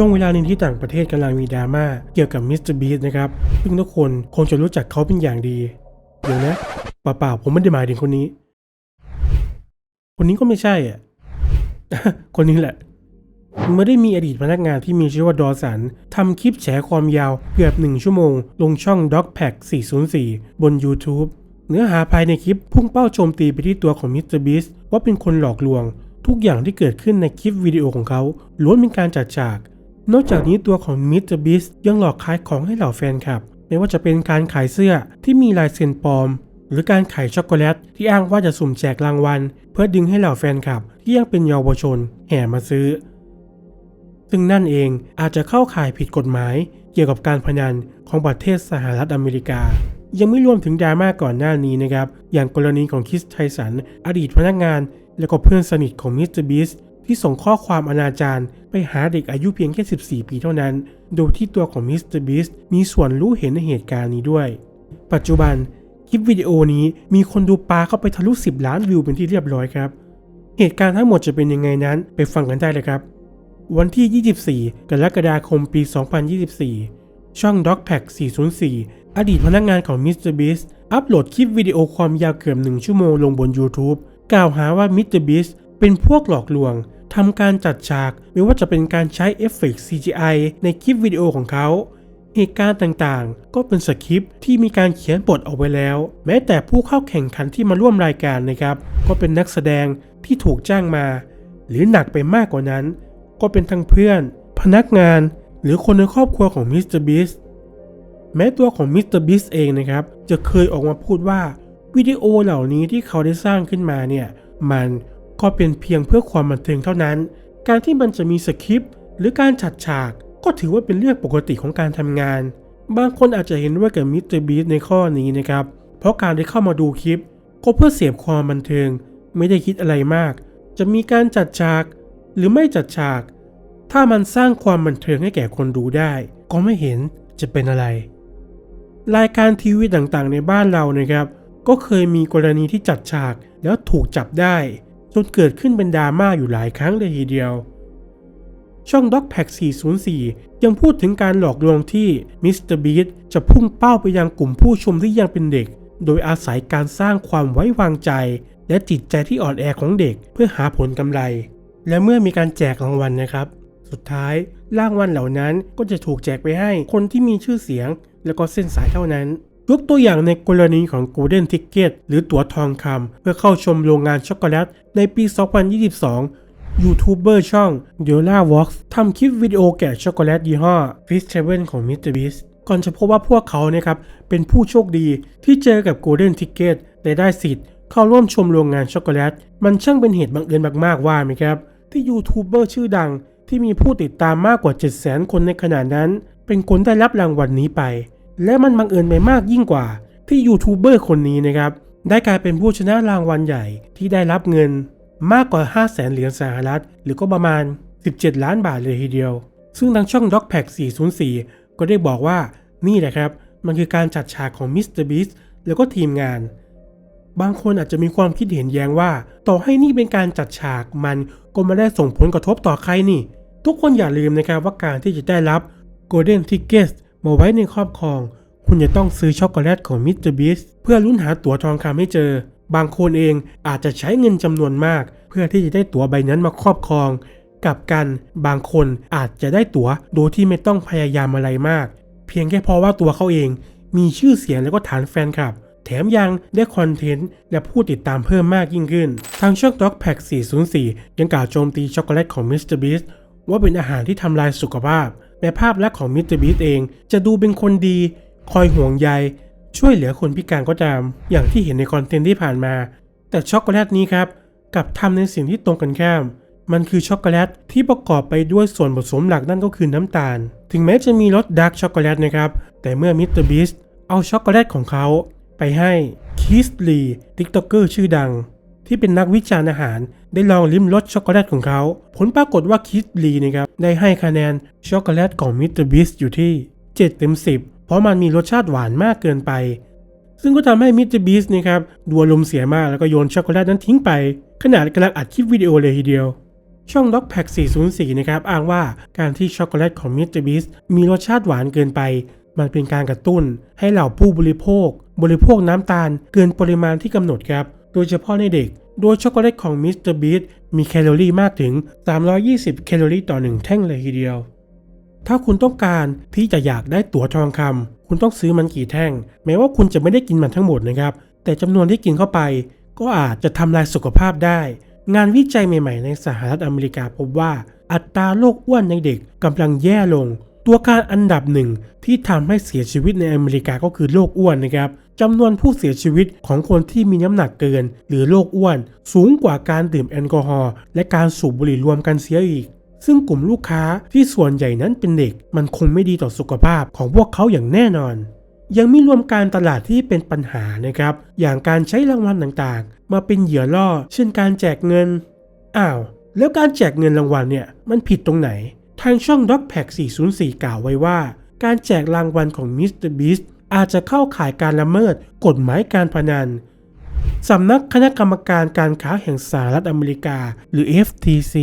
ช่วงเวลาหนึ่งที่ต่างประเทศกำลังมีดราม่าเกี่ยวกับมิสเตอร์บีสนะครับซึ่งทุกคนคงจะรู้จักเขาเป็นอย่างดี เดี๋ยวนะเปล่าๆผมไม่ได้หมายถึงคนนี้ คนนี้ก็ไม่ใช่อะคนนี้แหละเมื่อได้มีอดีตพนักงานที่มีชื่อว่าดอสันทำคลิปแฉความยาวเกือบหนึ่งชั่วโมง ลงช่อง Dogpack 404 บน YouTube เนื้อหาภายในคลิปพุ่งเป้าโจมตีไปที่ตัวของมิสเตอร์บีสว่าเป็นคนหลอกลวง ทุกอย่างที่เกิดขึ้นในคลิปวิดีโอของเขาล้วนเป็นการจัดฉาก นอกจากนี้ตัวของมิสเตอร์บีสยังหลอกขายของให้เหล่าแฟนคลับ ไม่ว่าจะเป็นการขายเสื้อที่มีลายเซ็นปลอม หรือการขายช็อกโกแลตที่อ้างว่าจะสุ่มแจกรางวัล เพื่อดึงให้เหล่าแฟนคลับ ที่ยังเป็นเยาวชน แห่มาซื้อ ซึ่งนั่นเองอาจจะเข้าข่ายผิดกฎหมาย เกี่ยวกับการพนันของประเทศสหรัฐอเมริกา ยังไม่รวมถึงดราม่าก่อนหน้านี้นะครับอย่างกรณีของคิสไทสันอดีตพนักงาน และก็เพื่อนสนิทของมิสเตอร์บีส ที่ส่งข้อความอนาจารไปหาเด็กอายุเพียงแค่ 14 ปีเท่านั้น โดยที่ตัวของมิสเตอร์บีสมีส่วนรู้เห็นในเหตุการณ์นี้ด้วย ปัจจุบันคลิปวิดีโอนี้มีคนดูปลาเข้าไปทะลุ 10 ล้านวิวเป็นที่เรียบร้อยครับ เหตุการณ์ทั้งหมดจะเป็นยังไงนั้นไปฟังกันได้เลยครับ วันที่ 24 กรกฎาคมปี 2024 ช่อง Dogpack 404 อดีตพนักงานของ MrBeast อัปโหลดคลิปวิดีโอความยาวเกือบหนึ่งชั่วโมงลงบน YouTube กล่าวหาว่า MrBeast เป็นพวกหลอกลวง ทำการจัดฉากไม่ว่าจะเป็นการใช้เอฟเฟกต์ CGI ในคลิปวิดีโอของเขา เหตุการณ์ต่างๆ ก็เป็นสคริปต์ที่มีการเขียนบทเอาไว้แล้ว แม้แต่ผู้เข้าแข่งขันที่มาร่วมรายการนะครับ ก็เป็นนักแสดงที่ถูกจ้างมา หรือหนักไปมากกว่านั้น ก็เป็นทั้งเพื่อน พนักงาน หรือคนในครอบครัวของมิสเตอร์บีสแม้ตัวของมิสเตอร์บีสเองนะครับ จะเคยออกมาพูดว่าวิดีโอเหล่านี้ที่เขาได้สร้างขึ้นมาเนี่ย มัน ก็เป็นเพียงเพื่อความบันเทิงเท่านั้น การที่มันจะมีสคริปต์หรือการจัดฉากก็ถือว่าเป็นเรื่องปกติของการทำงาน บางคนอาจจะเห็นว่ากับมิสเตอร์บีสในข้อนี้นะครับ เพราะการได้เข้ามาดูคลิป ก็เพื่อเสพความบันเทิง ไม่ได้คิดอะไรมาก จะมีการจัดฉาก หรือไม่จัดฉาก ถ้ามันสร้างความบันเทิงให้แก่คนดูได้ ก็ไม่เห็นจะเป็นอะไร รายการทีวีต่างๆ ในบ้านเรานะครับ ก็เคยมีกรณีที่จัดฉากแล้วถูกจับได้ นเกิดขึ้นเป็นดราม่าอยู่หลายครั้งเลยทีเดียว ช่อง Dogpack 404 ยังพูดถึงการหลอกลวงที่ Mr. Beast จะพุ่งเป้าไปยังกลุ่มผู้ชมที่ยังเป็นเด็ก โดยอาศัยการสร้างความไว้วางใจ และจิตใจที่อ่อนแอของเด็กเพื่อหาผลกำไร และเมื่อมีการแจกรางวัลนะครับ สุดท้ายรางวัลเหล่านั้นก็จะถูกแจกไปให้คนที่มีชื่อเสียง และก็เส้นสายเท่านั้น ยกตัวอย่างในกรณีของ Golden Ticket หรือตั๋วทองคำเพื่อเข้าชมโรงงานช็อกโกแลตในปี 2022 ยูทูบเบอร์ช่อง d o l a w o x ทำคลิปวิดีโอแกะช็อกโกแลตยี่ห้อ Fish t r a v e ของ MrBeast ก่อนจะพบว่าพวกเขาเนี่ยครับเป็นผู้โชคดีที่เจอกับ Golden Ticket และได้สิทธิ์เข้าร่วมชมโรงงานช็อกโกแลต มันช่างเป็นเหตุบังเอิญมากๆว่าไหมครับ ที่ยูทูบเบอร์ชื่อดังที่มีผู้ติดตามมากกว่า 700,000 คนในขณะนั้น เป็นคนได้รับรางวัลนนี้ไป และมันบังเอิญไปมากยิ่งกว่าที่ยูทูบเบอร์คนนี้นะครับ ได้กลายเป็นผู้ชนะรางวัลใหญ่ที่ได้รับเงินมากกว่า 5 0 0แสนเหรียญสหรัฐ หรือก็ประมาณ 17 ล้านบาทเลยทีเดียว ซึ่งทางช่อง Dogpack 404 ก็ได้บอกว่านี่แหละครับ มันคือการจัดฉากของ MrBeast แล้วก็ทีมงาน บางคนอาจจะมีความคิดเห็นแย้งว่า ต่อให้นี่เป็นการจัดฉากมันก็ไม่ได้ส่งผลกระทบต่อใครนี่ ทุกคนอย่าลืมนะครับว่าการที่จะได้รับ Golden Ticket มาไว้ในครอบครอง คุณจะต้องซื้อช็อกโกแลตของ MrBeast เพื่อลุ้นหาตั๋วทองคำให้เจอ บางคนเองอาจจะใช้เงินจำนวนมาก เพื่อที่จะได้ตั๋วใบนั้นมาครอบครองกับกันบางคนอาจจะได้ตั๋วโดยที่ไม่ต้องพยายามอะไรมาก เพียงแค่เพราะว่าตัวเขาเอง มีชื่อเสียงแล้วก็ฐานแฟนคลับ แถมยังได้คอนเทนต์และผู้ติดตามเพิ่มมากยิ่งขึ้น ทางช่อง Dogpack 404 ยังกล่าวโจมตีช็อกโกแลตของ MrBeast ว่าเป็นอาหารที่ทำลายสุขภาพ แม้ภาพลักษณ์ของ MrBeast เองจะดูเป็นคนดี คอยห่วงใย ช่วยเหลือคนพิการก็ตาม อย่างที่เห็นในคอนเทนต์ที่ผ่านมา แต่ช็อกโกแลตนี้ครับกับทำในสิ่งที่ตรงกันข้าม มันคือช็อกโกแลตที่ประกอบไปด้วยส่วนผสมหลักนั่นก็คือน้ำตาล ถึงแม้จะมีรสดาร์กช็อกโกแลตนะครับ แต่เมื่อมิสเตอร์บีสเอาช็อกโกแลตของเขา ไปให้คิสลีติ๊กต็อกเกอร์ชื่อดัง ที่เป็นนักวิจารณ์อาหาร ได้ลองลิ้มรสช็อกโกแลตของเขา ผลปรากฏว่าคิสลีนะครับได้ให้คะแนนช็อกโกแลตของมิสเตอร์บีสอยู่ที่ 7 เต็ม 10 เพราะมันมีรสชาติหวานมากเกินไป ซึ่งก็ทำให้มิสเตอร์บีสนะครับดูอารมณ์เสียมากแล้วก็โยนช็อกโกแลตนั้นทิ้งไปขณะกำลังอัดคลิปวิดีโอเลยทีเดียวช่อง d o c p a c 404 นะครับ อ้างว่าการที่ช็อกโกแลตของ Mr. Beast มีรสชาติหวานเกินไป มันเป็นการกระตุ้นให้เหล่าผู้บริโภค บริโภคน้ำตาลเกินปริมาณที่กำหนดครับ โดยเฉพาะในเด็ก โดยช็อกโกแลตของ Mr. Beast มีแคลอรี่มากถึง 320 แคลอรี่ต่อ 1 แท่งเลยทีเดียว ถ้าคุณต้องการที่จะอยากได้ตั๋วทองคำคุณต้องซื้อมันกี่แท่ง แม้ว่าคุณจะไม่ได้กินมันทั้งหมดนะครับ แต่จำนวนที่กินเข้าไป ก็อาจจะทำลายสุขภาพได้ งานวิจัยใหม่ ๆ ในสหรัฐอเมริกาพบว่าอัตราโรคอ้วนในเด็กกำลังแย่ลง ตัวการอันดับหนึ่งที่ทำให้เสียชีวิตในอเมริกาก็คือโรคอ้วนนะครับจำนวนผู้เสียชีวิตของคนที่มีน้ำหนักเกิน หรือโรคอ้วน สูงกว่าการดื่มแอลกอฮอล์และการสูบบุหรี่รวมกันเสียอีก ซึ่งกลุ่มลูกค้าที่ส่วนใหญ่นั้นเป็นเด็ก มันคงไม่ดีต่อสุขภาพของพวกเขาอย่างแน่นอน ยังมีรวมการตลาดที่เป็นปัญหานะครับ อย่างการใช้รางวัลต่างๆ มาเป็นเหยื่อล่อ เช่นการแจกเงิน อ้าว แล้วการแจกเงินรางวัลเนี่ยมันผิดตรงไหน ทางช่อง d o c p a c 404 กล่าวไว้ว่า การแจกรางวัลของ Mr. Beast อาจจะเข้าข่ายการละเมิดกฎหมายการพนัน สำนักคณะกรรมการการค้าแห่งสหรัฐอเมริกา หรือ FTC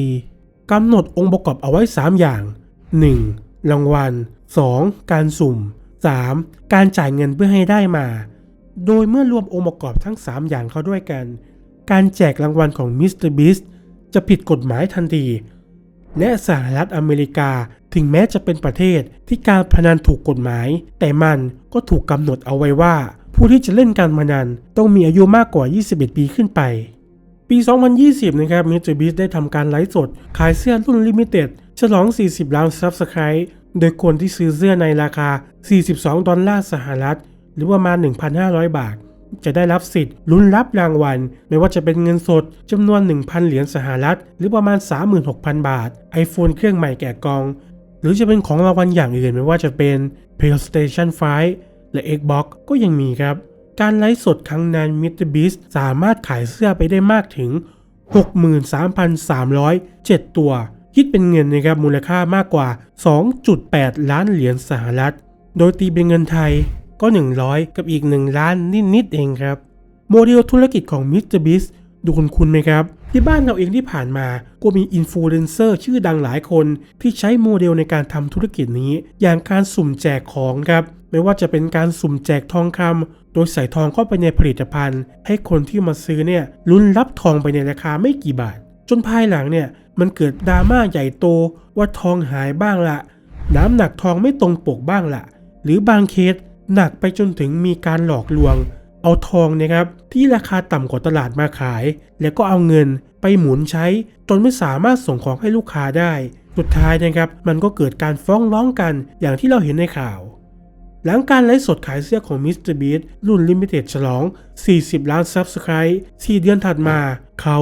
กำหนดองค์ประกอบเอาไว้ 3 อย่าง 1. รางวัล 2. การสุ่ม 3. การจ่ายเงินเพื่อให้ได้มา โดยเมื่อรวมองค์ประกอบทั้ง 3 อย่างเข้าด้วยกัน การแจกรางวัลของ Mr. Beast จะผิดกฎหมายทันที และสหรัฐอเมริกา ถึงแม้จะเป็นประเทศที่การพนันถูกกฎหมาย แต่มันก็ถูกกำหนดเอาไว้ว่า ผู้ที่จะเล่นการพนันต้องมีอายุมากกว่า 21 ปีขึ้นไป ปี 2020 นะครับ Mr. Beast ได้ทำการไลฟ์สด ขายเสื้อรุ่นลิมิเต็ดฉลอง 40 ล้าน Subscribe โดยคนที่ซื้อเสื้อในราคา 42 ดอลลาร์สหรัฐ หรือประมาณ 1,500 บาท จะได้รับสิทธิ์ลุ้นรับรางวัล ไม่ว่าจะเป็นเงินสดจำนวน 1,000 เหรียญสหรัฐ หรือประมาณ 36,000 บาท iPhone เครื่องใหม่แกะกอง หรือจะเป็นของรางวัลอย่างอื่นไม่ว่าจะเป็น PlayStation 5 และ Xbox ก็ยังมีครับ การไลฟ์สดครั้งนั้น Mr. Beast สามารถขายเสื้อไปได้มากถึง 63,307 ตัว คิดเป็นเงินนะครับมูลค่ามากกว่า 2.8 ล้านเหรียญสหรัฐ โดยตีเป็นเงินไทย ก็ 100 กับอีก 1 ล้านนิดๆเองครับ โมเดลธุรกิจของ Mr. Beast ดูคุณคุณไหมครับ ที่บ้านเราเองที่ผ่านมาก็มีอินฟลูเอนเซอร์ชื่อดังหลายคนที่ใช้โมเดลในการทำธุรกิจนี้ อย่างการสุ่มแจกของครับ ไม่ว่าจะเป็นการสุ่มแจกทองคำโดยใส่ทองเข้าไปในผลิตภัณฑ์ ให้คนที่มาซื้อเนี่ยลุ้นรับทองไปในราคาไม่กี่บาท จนภายหลังเนี่ยมันเกิดดราม่าใหญ่โตว่าทองหายบ้างละน้ำหนักทองไม่ตรงปกบ้างละหรือบางเคส หนักไปจนถึงมีการหลอกลวง เอาทองนะครับที่ราคาต่ำกว่าตลาดมาขาย แล้วก็เอาเงินไปหมุนใช้ จนไม่สามารถส่งของให้ลูกค้าได้ สุดท้ายนะครับ มันก็เกิดการฟ้องร้องกันอย่างที่เราเห็นในข่าว หลังการไลฟ์สดขายเสื้อของ Mr. Beast รุ่น Limited ฉลอง 40 ล้าน Subscribe 4เดือนถัดมา เขา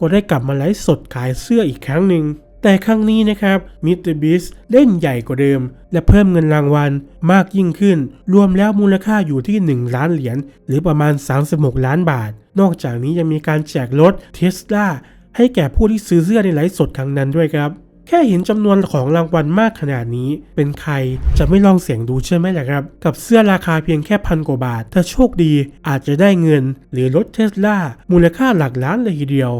ก็ได้กลับมาไลฟ์สดขายเสื้ออีกครั้งหนึ่ง แต่ครั้งนี้นะครับ Mr. Beast เล่นใหญ่กว่าเดิม และเพิ่มเงินรางวัลมากยิ่งขึ้น รวมแล้วมูลค่าอยู่ที่ 1 ล้านเหรียญหรือประมาณ 36 ล้านบาท นอกจากนี้ยังมีการแจกรถเทสลาให้แก่ผู้ที่ซื้อเสื้อในไลฟ์สดครั้งนั้นด้วยครับแค่เห็นจำนวนของรางวัลมากขนาดนี้ เป็นใครจะไม่ลองเสี่ยงดูใช่ไหมล่ะครับ กับเสื้อราคาเพียงแค่พันกว่าบาท ถ้าโชคดีอาจจะได้เงิน หรือรถเทสลามูลค่าหลักล้านเลยทีเดียว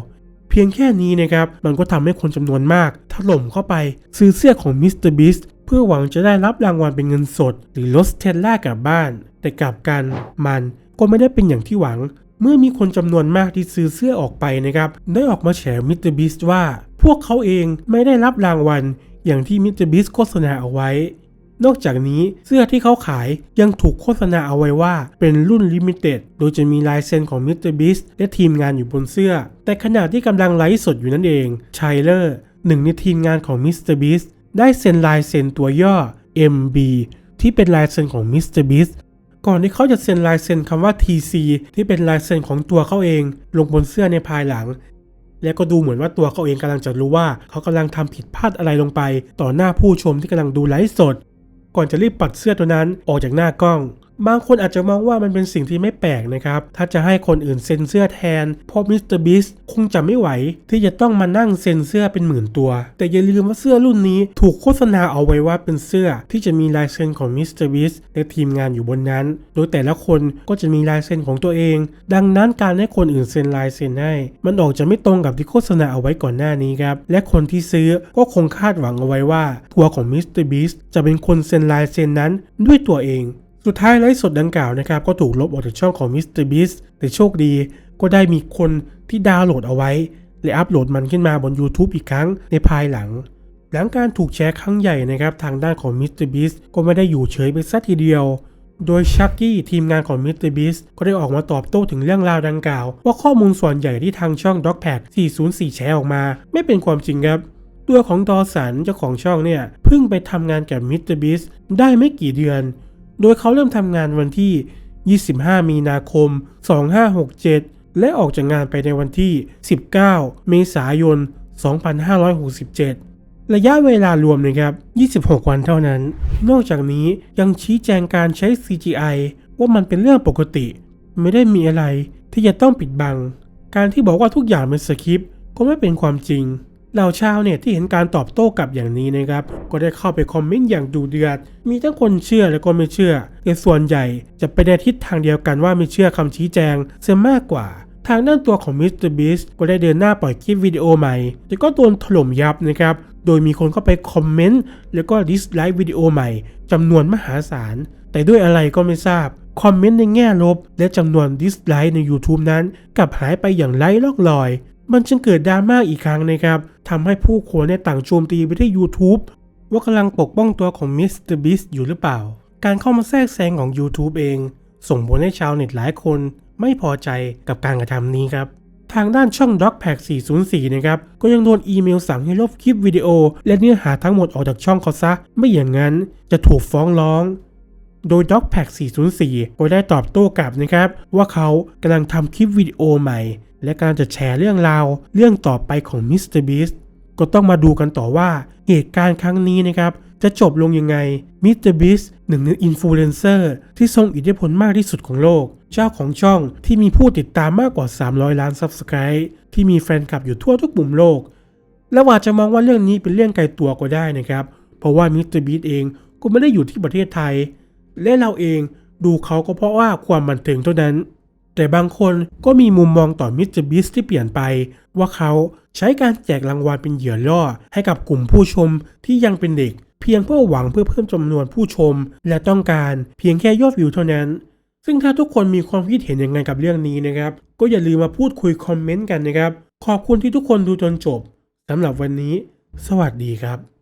เพียงแค่นี้นะครับมันก็ทำให้คนจำนวนมากถล่มเข้าไปซื้อเสื้อของ Mr. Beast เพื่อหวังจะได้รับรางวัลเป็นเงินสด หรือรถเทสลากลับบ้าน แต่กลับกันมันก็ไม่ได้เป็นอย่างที่หวัง เมื่อมีคนจำนวนมากที่ซื้อเสื้อออกไปนะครับได้ออกมาแฉมิสเตอร์บีสว่า พวกเขาเองไม่ได้รับรางวัลอย่างที่มิสเตอร์บีสโฆษณาเอาไว้ นอกจากนี้เสื้อที่เขาขายยังถูกโฆษณาเอาไว้ว่าเป็นรุ่นลิมิเต็ดโดยจะมีลายเซ็นของมิสเตอร์บีสและทีมงานอยู่บนเสื้อ แต่ขณะที่กำลังไลฟ์สดอยู่นั่นเองชัยเลอร์หนึ่งในทีมงานของมิสเตอร์บีสได้เซ็นลายเซ็นตัวย่อ MB ที่เป็นลายเซ็นของมิสเตอร์บีสก่อนที่เขาจะเซ็นลายเซ็นคำว่า TC ที่เป็นลายเซ็นของตัวเขาเอง ลงบนเสื้อในภายหลัง และก็ดูเหมือนว่าตัวเขาเองกำลังจะรู้ว่า เขากำลังทำผิดพลาดอะไรลงไป ต่อหน้าผู้ชมที่กำลังดูไลฟ์สด ก่อนจะรีบปัดเสื้อตัวนั้นออกจากหน้ากล้อง บางคนอาจจะมองว่ามันเป็นสิ่งที่ไม่แปลกนะครับ ถ้าจะให้คนอื่นเซ็นเสื้อแทนเพราะมิสเตอร์บิสคงจะไม่ไหว ที่จะต้องมานั่งเซ็นเสื้อเป็นหมื่นตัว แต่อย่าลืมว่าเสื้อรุ่นนี้ถูกโฆษณาเอาไว้ว่าเป็นเสื้อที่จะมีลายเซ็นของมิสเตอร์บิสและทีมงานอยู่บนนั้น โดยแต่ละคนก็จะมีลายเซ็นของตัวเอง ดังนั้นการให้คนอื่นเซ็นลายเซ็นให้ มันออกจะไม่ตรงกับที่โฆษณาเอาไว้ก่อนหน้านี้ครับ และคนที่ซื้อก็คงคาดหวังเอาไว้ว่า ทัวร์ของมิสเตอร์บิสจะเป็นคนเซ็นลายเซ็นนั้นด้วยตัวเอง สุดท้ายไลฟ์สดดังกล่าวนะครับก็ถูกลบออกจากช่องของ Mr. Beast แต่โชคดีก็ได้มีคนที่ดาวน์โหลดเอาไว้ และอัปโหลดมันขึ้นมาบน YouTube อีกครั้งในภายหลัง หลังการถูกแชร์ครั้งใหญ่นะครับทางด้านของ Mr. Beast ก็ไม่ได้อยู่เฉยไปสักทีเดียว โดยชักกี้ทีมงานของ Mr. Beast ก็ได้ออกมาตอบโต้ถึงเรื่องราวดังกล่าว ว่าข้อมูลส่วนใหญ่ที่ทางช่อง Dogpack 404 แชร์ออกมา ไม่เป็นความจริงครับตัวของดอสันเจ้าของช่องเนี่ยเพิ่งไปทำงานกับ Mr. Beast ได้ไม่กี่เดือน โดยเขาเริ่มทำงานวันที่ 25 มีนาคม 2567 และออกจากงานไปในวันที่ 19 เมษายน 2567 ระยะเวลารวมนะครับ 26 วันเท่านั้น นอกจากนี้ยังชี้แจงการใช้ CGI ว่ามันเป็นเรื่องปกติ ไม่ได้มีอะไรที่จะต้องปิดบัง การที่บอกว่าทุกอย่างเป็นสคริปต์ก็ไม่เป็นความจริง เหล่าชาวเนี่ยที่เห็นการตอบโต้กลับอย่างนี้นะครับ ก็ได้เข้าไปคอมเมนต์อย่างดูเดือด มีทั้งคนเชื่อและก็ไม่เชื่อแต่ส่วนใหญ่จะไปในทิศทางเดียวกันว่าไม่เชื่อคำชี้แจงเสียมากกว่า ทางด้านตัวของ Mr. Beast ก็ได้เดินหน้าปล่อยคลิปวิดีโอใหม่ แต่ก็โดนถล่มยับนะครับ โดยมีคนเข้าไปคอมเมนต์แล้วก็ดิสไลค์วิดีโอใหม่จำนวนมหาศาล แต่ด้วยอะไรก็ไม่ทราบคอมเมนต์ในแง่ลบและจำนวนดิสไลค์ใน YouTube นั้นกลับหายไปอย่างไร้ล่องรอย มันจึงเกิดดราม่าอีกครั้งนะครับทำให้ผู้คนในต่างโจมตีไปที่ YouTube ว่ากำลังปกป้องตัวของ Mr. Beast อยู่หรือเปล่า การเข้ามาแทรกแซงของ YouTube เอง ส่งผลให้ชาวเน็ตหลายคนไม่พอใจกับการกระทำนี้ครับ ทางด้านช่อง Dogpack 404 นะครับ ก็ยังโดนอีเมลสั่งให้ลบคลิปวิดีโอ และเนื้อหาทั้งหมดออกจากช่องเขาซะ ไม่อย่างนั้นจะถูกฟ้องร้อง โดย Dogpack 404 ก็ได้ตอบโต้กลับนะครับ ว่าเขากำลังทำคลิปวิดีโอใหม่ และกำลังจะแชร์เรื่องราวเรื่องต่อไปของ Mr. Beast ก็ต้องมาดูกันต่อว่าเหตุการณ์ครั้งนี้นะครับ จะจบลงยังไง Mr. Beast หนึ่งในอินฟลูเอนเซอร์ที่ทรงอิทธิพลมากที่สุดของโลก เจ้าของช่องที่มีผู้ติดตามมากกว่า 300 ล้าน Subscribe ที่มีแฟนคลับอยู่ทั่วทุกมุมโลก และว่าจจะมองว่าเรื่องนี้เป็นเรื่องไกลตัวก็ได้นะครับ เพราะว่ามิสเตอร์บีเองก็ไม่ได้อยู่ที่ประเทศไทย และเราเองดูเขาก็เพราะว่าความบันเทิงเท่านั้น แต่บางคนก็มีมุมมองต่อมิสเตอร์บีที่เปลี่ยนไป ว่าเขาใช้การแจกรางวัลเป็นเหยื่อล่อ ให้กับกลุ่มผู้ชมที่ยังเป็นเด็ก เพียงเพื่อหวังเพื่อเพิ่มจำนวนผู้ชม และต้องการเพียงแค่ยอดวิวเท่านั้น ซึ่งถ้าทุกคนมีความคิดเห็นยังไงกับเรื่องนี้นะครับ ก็อย่าลืมมาพูดคุยคอมเมนต์กันนะครับ ขอบคุณที่ทุกคนดูจนจบสำหรับวันนี้ สวัสดีครับ